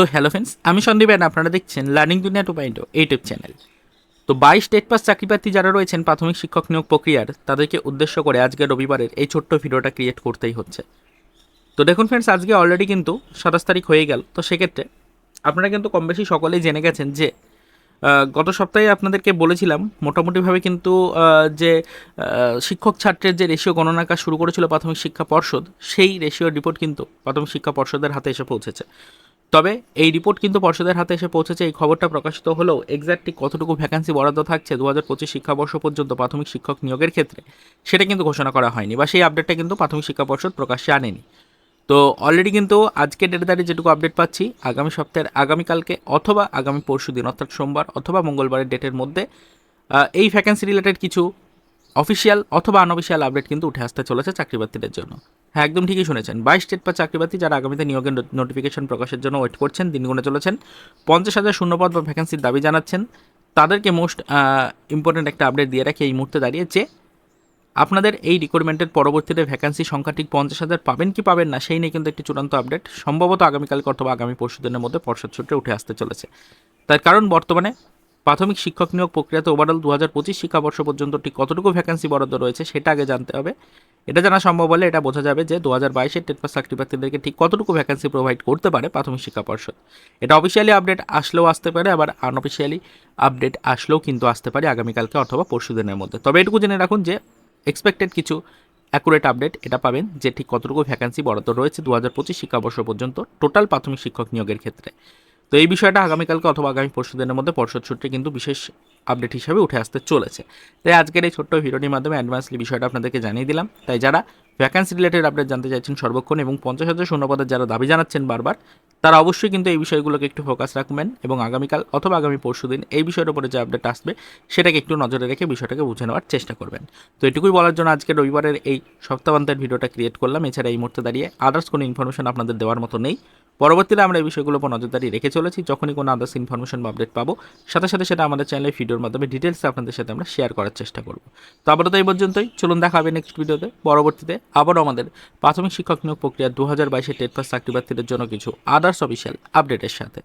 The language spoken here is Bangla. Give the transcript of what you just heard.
তো হ্যালো ফ্রেন্ডস আমি সন্দীপ and আপনারা দেখছেন লার্নিং দুনিয়া টু পয়েন্ট ইউটিউব চ্যানেল তো বাইশ টেট পাস চাকরিপ্রার্থী যারা রয়েছেন প্রাথমিক শিক্ষক নিয়োগ প্রক্রিয়ার, তাদেরকে উদ্দেশ্য করে আজকে রবিবারের এই ছোট্ট ভিডিওটা ক্রিয়েট করতেই হচ্ছে। তো দেখুন ফ্রেন্ডস আজকে অলরেডি কিন্তু সাতাশ তারিখ হয়ে গেল। তো সেক্ষেত্রে আপনারা কিন্তু কম বেশি সকলেই জেনে গেছেন যে গত সপ্তাহে আপনাদেরকে বলেছিলাম, মোটামুটিভাবে কিন্তু যে শিক্ষক ছাত্রের যে রেশিও গণনা কাজ শুরু করেছিল প্রাথমিক শিক্ষা পর্ষদ, সেই রেশিওর রিপোর্ট কিন্তু প্রাথমিক শিক্ষা পর্ষদের হাতে এসে পৌঁছেছে। তবে এই রিপোর্ট কিন্তু পর্ষদের হাতে এসে পৌঁছেছে। এই খবরটা প্রকাশিত হলেও এক্স্যাক্টলি কতটুকু ভ্যাকান্সি বরাদ্দ থাকছে দু হাজার পঁচিশ শিক্ষাবর্ষ পর্যন্ত প্রাথমিক শিক্ষক নিয়োগের ক্ষেত্রে, সেটা কিন্তু ঘোষণা করা হয়নি বা সেই আপডেটটা কিন্তু প্রাথমিক শিক্ষা পর্ষদ প্রকাশ্যে আনেনি। তো অলরেডি কিন্তু আজকে ডেটে দাঁড়িয়ে যেটুকু আপডেট পাচ্ছি, আগামী সপ্তাহের, আগামীকালকে অথবা আগামী পরশু দিন অর্থাৎ সোমবার অথবা মঙ্গলবারের ডেটের মধ্যে এই ভ্যাকেন্সি রিলেটেড কিছু অফিসিয়াল অথবা আনঅফিসিয়াল আপডেট কিন্তু উঠে আসতে চলেছে চাকরিপ্রার্থীদের জন্য। হ্যাঁ একদম ঠিকই শুনেছেন। বাইশ স্টেট বা চাকরিপ্রার্থী যারা আগামীতে নিয়োগের নোটিফিকেশন প্রকাশের জন্য ওয়েট করছেন দিন গুণে চলেছেন, পঞ্চাশ হাজার শূন্যপদ বা ভ্যাকেন্সির দাবি জানাচ্ছেন। তাদেরকে মোস্ট ইম্পর্টেন্ট একটা আপডেট দিয়ে রাখি এই মুহূর্তে দাঁড়িয়ে যে, আপনাদের এই রিক্রুটমেন্টের পরবর্তীতে ভ্যাকান্সি সংখ্যা ঠিক পঞ্চাশ হাজার পাবেন কি পাবেন না, সেই নিয়ে কিন্তু একটি চূড়ান্ত আপডেট সম্ভবত আগামীকালকে অথবা আগামী পরশু দিনের মধ্যে পর্ষদ সূত্রে উঠে আসতে চলেছে। তার কারণ বর্তমানে প্রাথমিক শিক্ষক নিয়োগ প্রক্রিয়াতে ওভারঅল দু হাজার পঁচিশ শিক্ষাবর্ষ পর্যন্ত ঠিক কতটুকু ভ্যাকান্সি বরাদ্দ রয়েছে সেটা আগে জানতে হবে। এটা জানা সম্ভব হলে এটা বোঝা যাবে যে দু হাজার বাইশের টেট পাস চাকরি প্রার্থীদেরকে ঠিক কতটুকু ভ্যাকান্সি প্রোভাইড করতে পারে প্রাথমিক শিক্ষা পর্ষদ এটা অফিসিয়ালি আপডেট আসলেও আসতে পারে, আবার আনঅফিসিয়ালি আপডেট আসলেও কিন্তু আসতে পারে আগামীকালকে অথবা পরশু দিনের মধ্যে। তবে এটুকু জেনে রাখুন যে এক্সপেক্টেড কিছু অ্যাকুরেট আপডেট এটা পাবেন যে ঠিক কতটুকু ভ্যাকান্সি বরাদ্দ রয়েছে দু হাজার পঁচিশ শিক্ষাবর্ষ পর্যন্ত টোটাল প্রাথমিক শিক্ষক নিয়োগের ক্ষেত্রে। তো এই বিষয়টা আগামীকালকে অথবা আগামী পরশু দিনের মধ্যে পর্ষদ সূত্রে কিন্তু বিশেষ আপডেট হিসাবে উঠে আসতে চলেছে। তাই আজকের এই ছোট্ট ভিডিওটির মাধ্যমে অ্যাডভান্সলি বিষয়টা আপনাদেরকে জানিয়ে দিলাম। তাই যারা ভ্যাকান্সি রিলেটেড আপডেট জানতে চাইছেন সর্বক্ষণ এবং পঞ্চাশ হাজার শূন্যপদের যারা দাবি জানাচ্ছেন বারবার তারা অবশ্যই কিন্তু এই বিষয়গুলোকে একটু ফোকাস রাখবেন এবং আগামীকাল অথবা আগামী পরশু দিন এই বিষয়ের উপরে যে আপডেট আসবে, সেটাকে একটু নজরে রেখে বিষয়টাকে বুঝে নেওয়ার চেষ্টা করবেন। তো এটুকুই বলার জন্য আজকে রবিবারের এই সপ্তাহান্তের ভিডিওটা ক্রিয়েট করলাম। এছাড়া এই মুহূর্তে দাঁড়িয়ে আদার্স কোনো ইনফরমেশন আপনাদের দেওয়ার মতো নেই। পরবর্তীতে আমরা এই বিষয়গুলো উপর নজরদারি রেখে চলেছি। যখনই কোনো আদার্স ইনফরমেশন বা আপডেট পাবো, সাথে সাথে সেটা আমাদের চ্যানেলের ভিডিওর মাধ্যমে ডিটেলসে আপনাদের সাথে আমরা শেয়ার করার চেষ্টা করব। তো আপাতত এই পর্যন্তই। চলুন দেখা হবে নেক্সট ভিডিওতে পরবর্তীতে আবারও আমাদের প্রাথমিক শিক্ষক নিয়োগ প্রক্রিয়া দু হাজার বাইশে টেট পাস চাকরি প্রার্থীদের জন্য কিছু আদার্স অফিসিয়াল আপডেটের সাথে।